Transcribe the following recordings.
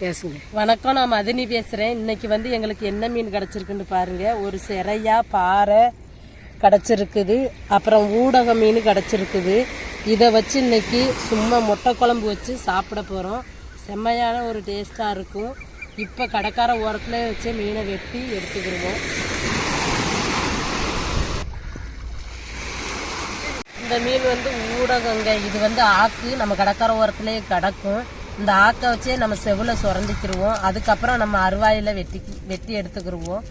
பேசுங்க. வணக்கம் நான் மதினி பேசுகிறேன் இன்னைக்கு வந்து எங்களுக்கு என்ன மீன் கிடச்சிருக்குன்னு பாருங்க. ஒரு சிறையா பாறை கிடச்சிருக்குது. அப்புறம் ஊடக மீன் கிடச்சிருக்குது. இதை வச்சு இன்னைக்கு சும்மா முட்டை குழம்பு வச்சு சாப்பிட போகிறோம் செம்மையான ஒரு டேஸ்ட்டாக இருக்கும். இப்போ கடைக்கார ஓரத்தில் வச்சு மீனை வெட்டி எடுத்துக்கிடுவோம். இந்த மீன் வந்து ஊடகங்க. இது வந்து ஆக்கு. நம்ம கடற்கரை ஓரத்துலேயே கிடக்கும். இந்த ஆக்கை வச்சே நம்ம செவுல சுரண்டிக்கிருவோம். அதுக்கப்புறம் நம்ம அருவாயில் வெட்டி வெட்டி எடுத்துக்கிருவோம்.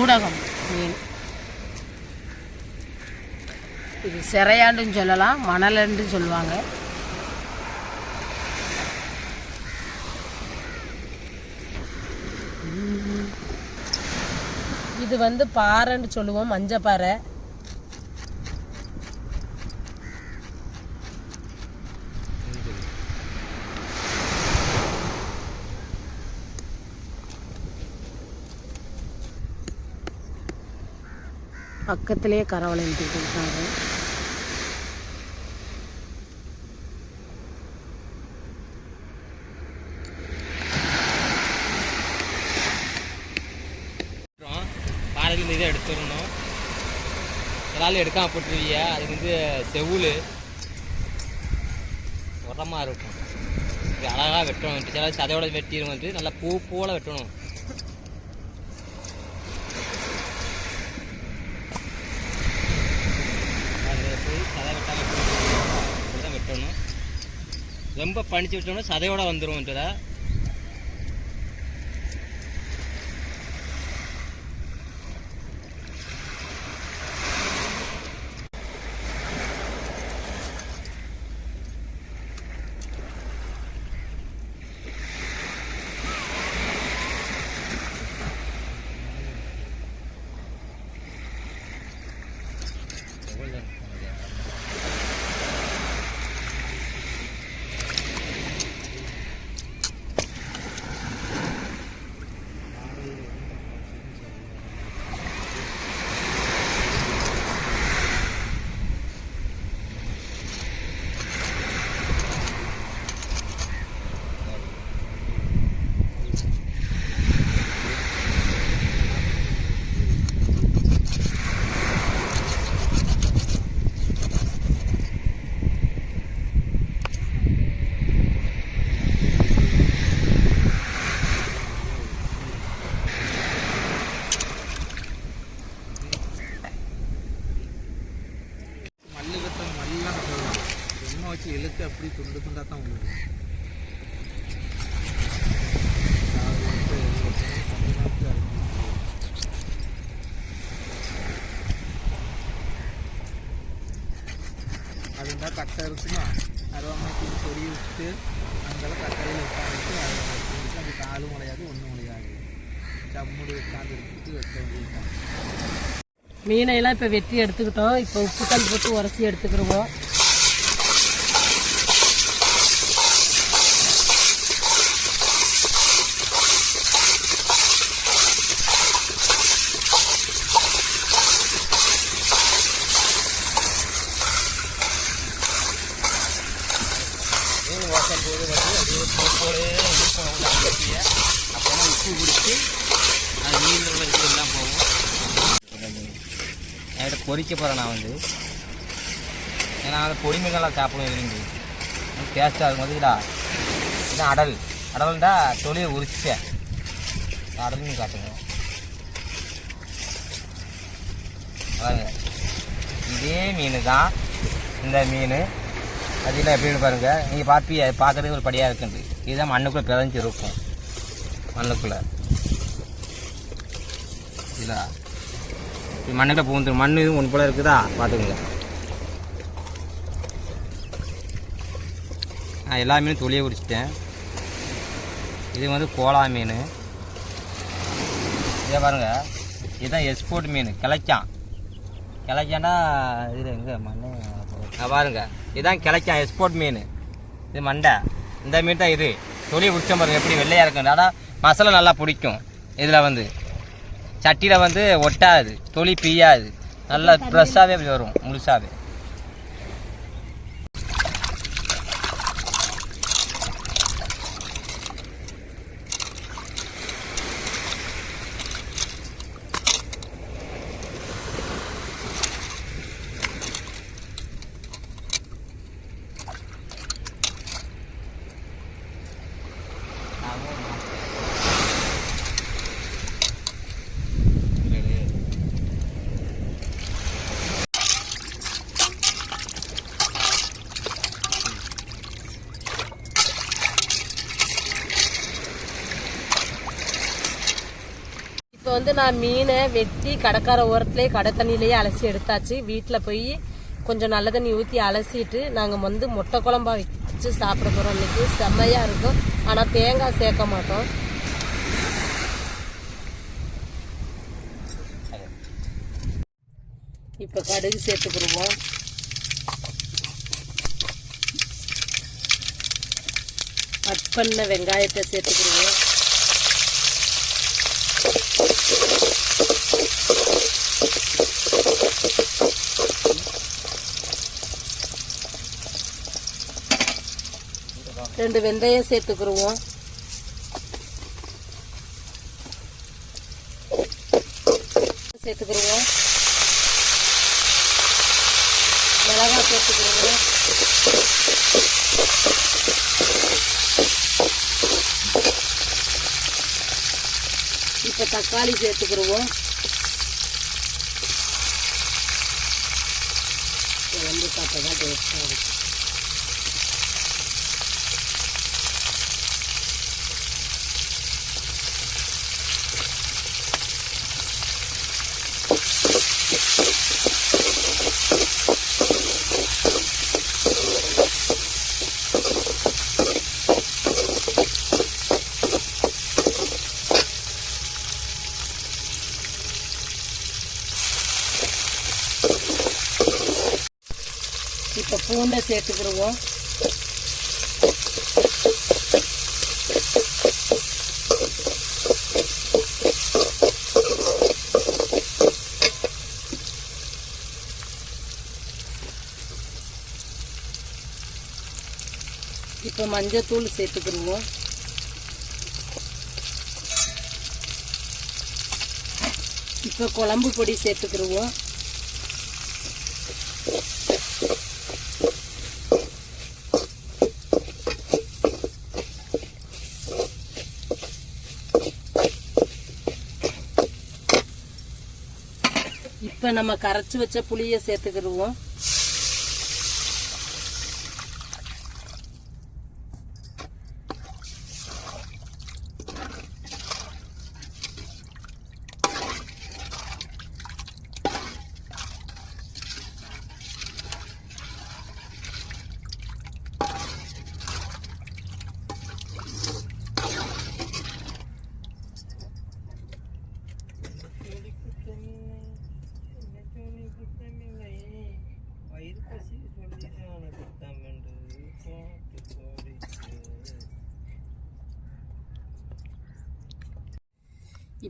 ஊடகம். மீன் இது சிறையாண்டுன்னு சொல்லலாம் மணலன்னு சொல்லுவாங்க. இது வந்து பாறைன்னு சொல்லுவோம் மஞ்சப்பாறை. பக்கத்திலே கரவலை இருக்காங்க. அப்புறம் இதை எடுத்துடணும். எல்லாரும் எடுக்காம போட்டுருவீங்க அது வந்து செவுள். உரமாக இருக்கும். அழகாக வெட்டணும். சில சதையோட வெட்டிடும் வந்து நல்லா பூ போல வெட்டணும் அது போய் சதை வெட்டாம இப்படி தான் வெட்டணும் ரொம்ப பணிச்சு விட்டோம்னா சதையோட வந்துடும் இதில் மல்லிகத்தை மல்லாம் சொல்லலாம் எண்ணெய் வச்சு இழுத்து அப்படி துண்டு துண்டாக தான் விழுவும் அது வந்து கொஞ்ச நேரத்துல அரைக்கும். அது இருந்தால் கட்டை இருக்குமா அருவாமனைக்கு சொறி விட்டு அங்கெல்லாம் கட்டையில் உட்காந்துட்டு அதை அது காலும் முளையாது ஒன்றும் முளையாது சம்முடு உட்காந்து எடுத்துட்டு வைக்க வேண்டியிருக்காங்க மீனையெல்லாம் இப்போ வெட்டி எடுத்துக்கிட்டோம். இப்போ உப்புக்கல் போட்டு உரசி எடுத்துக்கிடுவோம் மீன் வாசல் போது வந்து அப்படியே போலே இருக்கும் அங்கத்திய அப்புறம் உப்பு குடிச்சு அது மீன் உள்ள இது எல்லாம் போகும் என்கிட்ட பொரிக்க போகிறேன் நான் வந்து. ஏன்னா அந்த பொடி சாப்பிடும் விரும்பி டேஸ்ட்டாக இருக்கும் பார்த்தீங்களா இதுதான் அடல். அடல்டா தொழிலை உரிச்சிட்டேன். அடல் காட்டுங்க. இதே மீன் தான். இந்த மீன். அதெல்லாம் எப்படின்னு பாருங்கள் நீங்கள் பார்ப்பி அது பார்க்கறதுக்கு ஒரு படியாக இருக்குது இதுதான் மண்ணுக்குள்ளே பிதஞ்சு இருக்கும் மண்ணுக்குள்ளே. இல்லை மண்ணில் பூந்து மண் இதுவும் ஒன்று போல இருக்குதா? பார்த்துக்குங்க. நான் எல்லா மீனும் தொழியை குடிச்சிட்டேன். இது வந்து கோலா மீன். இதே பாருங்க. இதுதான் எக்ஸ்போர்ட் மீன். கிளைச்சான் கிளைச்சான்னா இது எங்கே மண்ணு? பாருங்க. இதுதான் கிளைச்சான் எக்ஸ்போர்ட் மீன். இது மண்டை. இந்த மீன் தான் இது. தொழில் குடிச்சோம் பாருங்கள் எப்படி வெள்ளையாக இருக்கும் ஆனால் மசாலா நல்லா பிடிக்கும். இதில் வந்து. சட்டியில் வந்து ஒட்டாது தொலி பிய்யாது நல்லா ஃப்ரெஷ்ஷாகவே வரும் முழுசாகவே இப்போ வந்து நான் மீனை வெட்டி கடற்கார ஓரத்துலேயே கடை தண்ணியிலேயே அலசி எடுத்தாச்சு. வீட்டில் போய் கொஞ்சம் நல்ல தண்ணி ஊற்றி அலசிட்டு நாங்கள் வந்து முட்டை குழம்பா வச்சு சாப்பிட போகிறோம் இன்னைக்கு செம்மையாக இருக்கும். ஆனால் தேங்காய் சேர்க்க மாட்டோம். இப்போ கடுகு சேர்த்துக்கிடுவோம் கட் பண்ண வெங்காயத்தை சேர்த்துக்கிடுவோம் ரெண்டு வெந்தயம் சேர்த்துக்கிடுவோம் சேர்த்துக்கிடுவோம் மிளகாய் சேர்த்துக்கிடுவோம் இப்போ தக்காளி சேர்த்துக்கிடுவோம் குழம்பு சாப்பிட்டா தான் டேஸ்ட்டாக இருக்கும் இப்போ பூண்டை சேர்த்துக்கிடுவோம். இப்போ மஞ்சத்தூள் சேர்த்துக்கிடுவோம். இப்போ குழம்பு பொடி சேர்த்துக்கிடுவோம். இப்போ நம்ம கரைச்சி வச்ச புளியை சேர்த்துக்கிடுவோம்.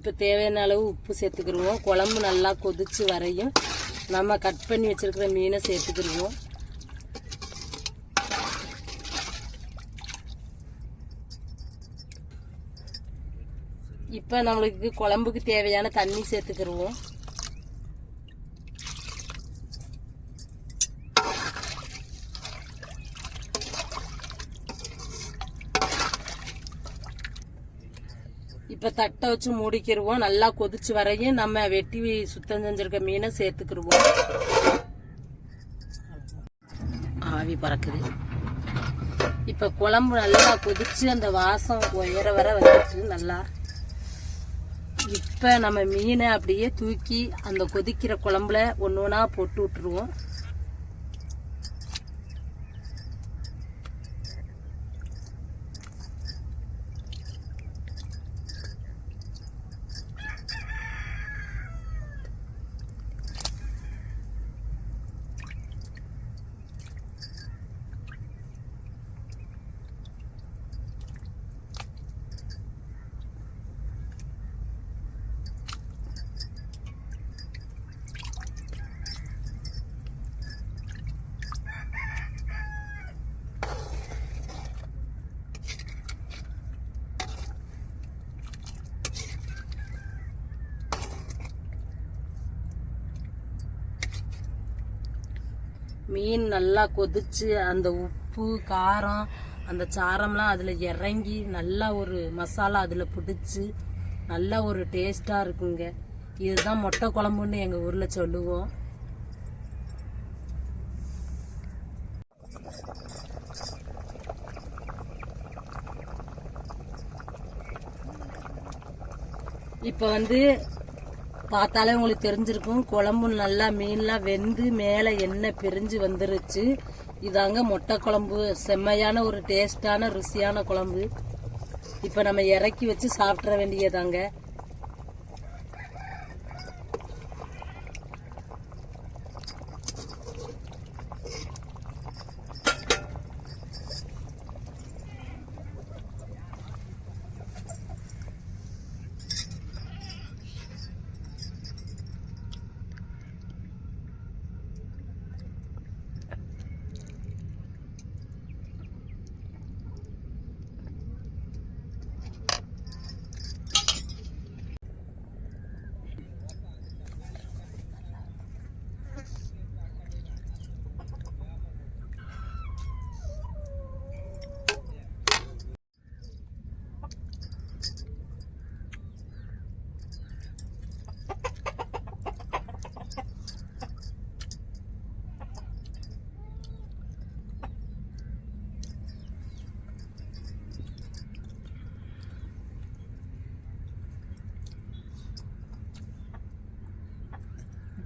இப்போ தேவையான அளவு உப்பு சேர்த்துக்கிடுவோம் குழம்பு நல்லா கொதிச்சு வரையும் நம்ம கட் பண்ணி வச்சுருக்கிற மீனை சேர்த்துக்கிடுவோம் இப்போ நம்மளுக்கு குழம்புக்கு தேவையான தண்ணி சேர்த்துக்கிடுவோம் இப்போ தட்டை வச்சு முடிக்கிடுவோம் நல்லா கொதிச்சு வரையும் நம்ம வெட்டி சுத்தம் செஞ்சிருக்க மீனை சேர்த்துக்கிடுவோம் ஆவி பறக்குது. இப்போ குழம்பு நல்லா கொதிச்சு அந்த வாசம் உயர வர வந்துட்டு நல்லா இப்போ நம்ம மீனை அப்படியே தூக்கி அந்த கொதிக்கிற குழம்புல ஒன்று ஒன்றா போட்டு விட்டுருவோம். மீன் நல்லா கொதிச்சு அந்த உப்பு காரம் அந்த சாரம்லாம் அதில் இறங்கி நல்லா ஒரு மசாலா அதில் பிடிச்சி நல்லா ஒரு டேஸ்ட்டாக இருக்குங்க. இதுதான் மொட்டை குழம்புன்னு எங்கள் ஊரில் சொல்லுவோம். இப்போ வந்து பார்த்தாலே உங்களுக்கு தெரிஞ்சிருக்கும். குழம்பு நல்லா மீன்லாம் வெந்து மேலே எண்ணெய் பிரிஞ்சு வந்துருச்சு. இதாங்க மொட்டை குழம்பு. செம்மையான ஒரு டேஸ்டான ருசியான குழம்பு. இப்போ நம்ம இறக்கி வச்சு சாப்பிட்ற வேண்டியதாங்க.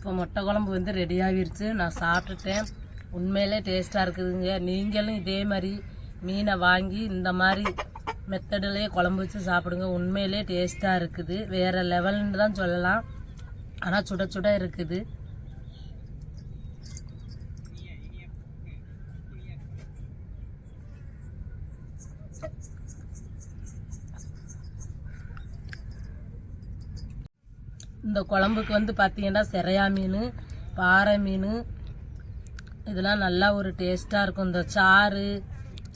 இப்போ முட்டை குழம்பு வந்து ரெடி ஆகிருச்சு. நான் சாப்பிட்டுட்டேன். உண்மையிலே டேஸ்ட்டாக இருக்குதுங்க. நீங்களும் இதே மாதிரி மீனை வாங்கி இந்த மாதிரி மெத்தடுலேயே குழம்பு வச்சு சாப்பிடுங்க. உண்மையிலே டேஸ்ட்டாக இருக்குது. வேறு லெவல்னு தான் சொல்லலாம். ஆனால் சுட சுட இருக்குது. இந்த குழம்புக்கு வந்து பார்த்தீங்கன்னா செரையா மீன் பாறை மீன். இதெல்லாம் நல்லா ஒரு டேஸ்ட்டாக இருக்கும். இந்த சாறு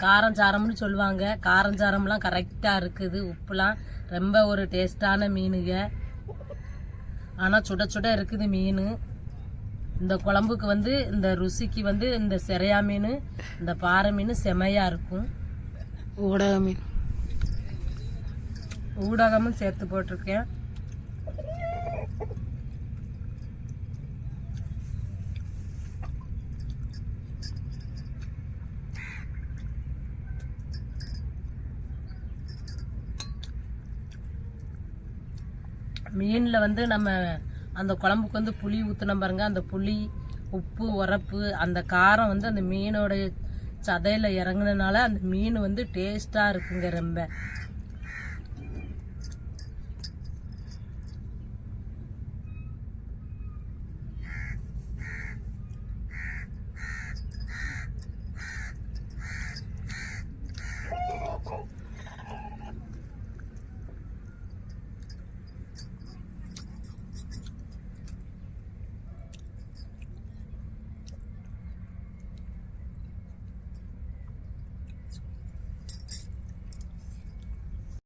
காரம் சாரம்னு சொல்லுவாங்க. காரம் சாரம்லாம் கரெக்டாக இருக்குது. உப்புலாம் ரொம்ப ஒரு டேஸ்டான மீனுங்க. ஆனால் சுட சுட இருக்குது மீன். இந்த குழம்புக்கு வந்து இந்த ருசிக்கு வந்து இந்த செரையா மீன் இந்த பாறை மீன் செமையாக இருக்கும். ஊடக மீன். ஊடகமும் சேர்த்து போட்டிருக்கேன். மீனில் வந்து நம்ம அந்த குழம்புக்கு வந்து புளி ஊற்றினோம் பாருங்க. அந்த புளி உப்பு உரப்பு அந்த காரம் வந்து அந்த மீனோடைய சதையில் இறங்குனனால அந்த மீன் வந்து டேஸ்ட்டாக இருக்குங்க ரொம்ப.